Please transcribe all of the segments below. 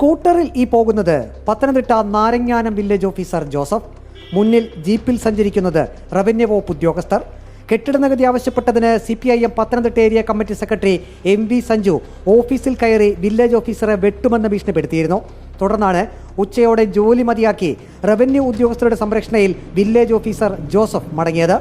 സ്കൂട്ടറിൽ ഈ പോകുന്നത് പത്തനംതിട്ട നാരങ്ങാനം വില്ലേജ് ഓഫീസർ ജോസഫ് മുന്നിൽ ജീപ്പിൽ സഞ്ചരിക്കുന്നത് റവന്യൂ വകുപ്പ് ഉദ്യോഗസ്ഥർ. കെട്ടിട നികുതി ആവശ്യപ്പെട്ടതിന് C P I M Pathanamthitta area committee secretary M V Sanju ഓഫീസിൽ കയറി വില്ലേജ് ഓഫീസറെ വെട്ടുമെന്ന് ഭീഷണിപ്പെടുത്തിയിരുന്നു. തുടർന്നാണ് ഉച്ചയോടെ ജോലി മതിയാക്കി റവന്യൂ ഉദ്യോഗസ്ഥരുടെ സംരക്ഷണയിൽ വില്ലേജ് ഓഫീസർ ജോസഫ് മടങ്ങിയത്.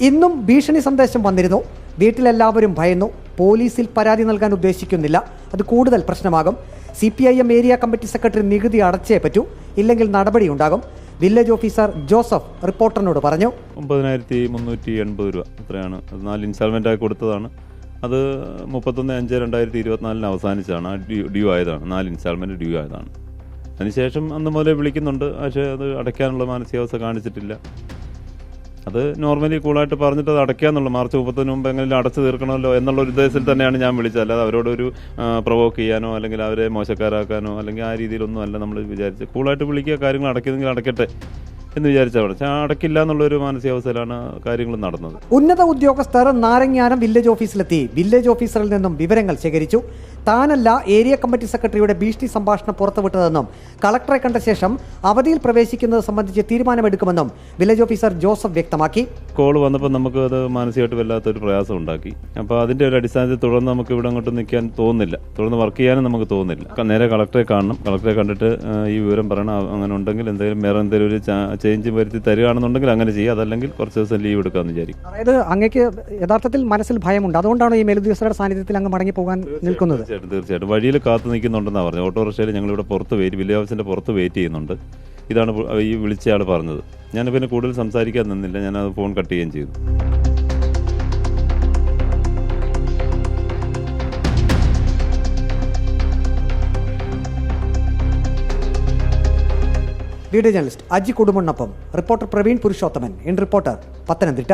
ഇന്നും ഭീഷണി സന്ദേശം വന്നിരുന്നു. വീട്ടിലെല്ലാവരും ഭയന്നു. പോലീസിൽ പരാതി നൽകാൻ ഉദ്ദേശിക്കുന്നില്ല. അത് കൂടുതൽ പ്രശ്നമാകും. C P I M area committee secretary നികുതി അടച്ചേ പറ്റൂ. ഇല്ലെങ്കിൽ നടപടി ഉണ്ടാകും. വില്ലേജ് ഓഫീസർ ജോസഫ് റിപ്പോർട്ടറിനോട് പറഞ്ഞു. ഒമ്പതിനായിരത്തി മുന്നൂറ്റി എൺപത് രൂപ അത്രയാണ്. അത് നാല് ഇൻസ്റ്റാൾമെന്റായി കൊടുത്തതാണ്. അത് മുപ്പത്തൊന്ന് അഞ്ച് രണ്ടായിരത്തി ഇരുപത്തിനാലിന് അവസാനിച്ചാണ് ഡ്യൂ ആയതാണ്. നാല് ഇൻസ്റ്റാൾമെന്റ് ഡ്യൂ ആയതാണ്. അതിനുശേഷം അന്ന് മുതലേ വിളിക്കുന്നുണ്ട്. പക്ഷേ അത് അടയ്ക്കാനുള്ള മാനസികാവസ്ഥ കാണിച്ചിട്ടില്ല. അത് നോർമലി കൂളായിട്ട് പറഞ്ഞിട്ട് അത് അടയ്ക്കാന്നുള്ളൂ മാർച്ച് മുപ്പത്തിന് മുമ്പ് എങ്ങനെയും അടച്ചു തീർക്കണമല്ലോ എന്നുള്ള ഒരു ഉദ്ദേശത്തിൽ തന്നെയാണ് ഞാൻ വിളിച്ചത്. അല്ലാതെ അവരോടൊരു പ്രൊവോക്ക് ചെയ്യാനോ അല്ലെങ്കിൽ അവരെ മോശക്കാരാക്കാനോ അല്ലെങ്കിൽ ആ രീതിയിലൊന്നും അല്ല നമ്മൾ വിചാരിച്ചത്. കൂളായിട്ട് വിളിക്കുക കാര്യങ്ങൾ അടയ്ക്കുന്നെങ്കിൽ അടയ്ക്കട്ടെ എന്ന് വിചാരിച്ചവിടെ അടക്കില്ല അടയ്ക്കില്ല എന്നുള്ളൊരു മാനസികാവസ്ഥയിലാണ് കാര്യങ്ങൾ നടന്നത്. ഉന്നത ഉദ്യോഗസ്ഥർ നാരങ്ങാനം വില്ലേജ് ഓഫീസിലെത്തി വില്ലേജ് ഓഫീസറിൽ നിന്നും വിവരങ്ങൾ ശേഖരിച്ചു. താനല്ല ഏരിയ കമ്മിറ്റി സെക്രട്ടറിയുടെ ഭീഷണി സംഭാഷണം പുറത്തുവിട്ടതെന്നും കളക്ടറെ കണ്ട ശേഷം അവധിയിൽ പ്രവേശിക്കുന്നത് സംബന്ധിച്ച് തീരുമാനമെടുക്കുമെന്നും വില്ലേജ് ഓഫീസർ ജോസഫ് വ്യക്തമാക്കി. കോൾ വന്നപ്പോൾ നമുക്ക് അത് മാനസികമായിട്ട് വല്ലാത്തൊരു പ്രയാസം ഉണ്ടാക്കി അപ്പോൾ അതിന്റെ ഒരു അടിസ്ഥാനത്തിൽ തുടർന്ന് നമുക്ക് ഇവിടെ അങ്ങോട്ട് നിൽക്കാൻ തോന്നുന്നില്ല. തുടർന്ന് വർക്ക് ചെയ്യാനും നമുക്ക് തോന്നുന്നില്ല. നേരെ കളക്ടറെ കാണണം. കളക്ടറെ കണ്ടിട്ട് ഈ വിവരം പറയണം. അങ്ങനെ ഉണ്ടെങ്കിൽ എന്തെങ്കിലും വേറെ എന്തെങ്കിലും ഒരു ചേഞ്ച് വരുത്തി തരികയാണെന്നുണ്ടെങ്കിൽ അങ്ങനെ ചെയ്യുക അതല്ലെങ്കിൽ കുറച്ച് ദിവസം ലീവ് എടുക്കാമെന്ന് വിചാരിക്കും. അതായത് അങ്ങേക്ക് യഥാർത്ഥത്തിൽ മനസ്സിൽ ഭയമുണ്ട്. അതുകൊണ്ടാണ് ഈ മേലുദ്യോഗസ്ഥരുടെ സാന്നിധ്യത്തിൽ അങ്ങ് മടങ്ങി പോകാൻ നിൽക്കുന്നത്. തീർച്ചയായിട്ടും തീർച്ചയായിട്ടും. വഴിയിൽ കാത്തു നിൽക്കുന്നുണ്ടെന്നാണ് പറഞ്ഞത്. ഓട്ടോറിക്ഷയിൽ ഞങ്ങളിവിടെ പുറത്ത് വെയിറ്റ് വില്ലേജ് ഓഫീസിന്റെ പുറത്ത് വെയിറ്റ് ചെയ്യുന്നുണ്ട്. ഇതാണ് ഈ വിളിച്ചയാൾ പറഞ്ഞത്. ഞാൻ പിന്നെ കൂടുതൽ സംസാരിക്കാൻ നിന്നില്ല. ഞാൻ അത് ഫോൺ കട്ട് ചെയ്യുകയും ചെയ്തു. Video journalist Aji കുടുംബണ്ണൊപ്പം reporter Praveen Purushothaman. In reporter Pathanamthitta.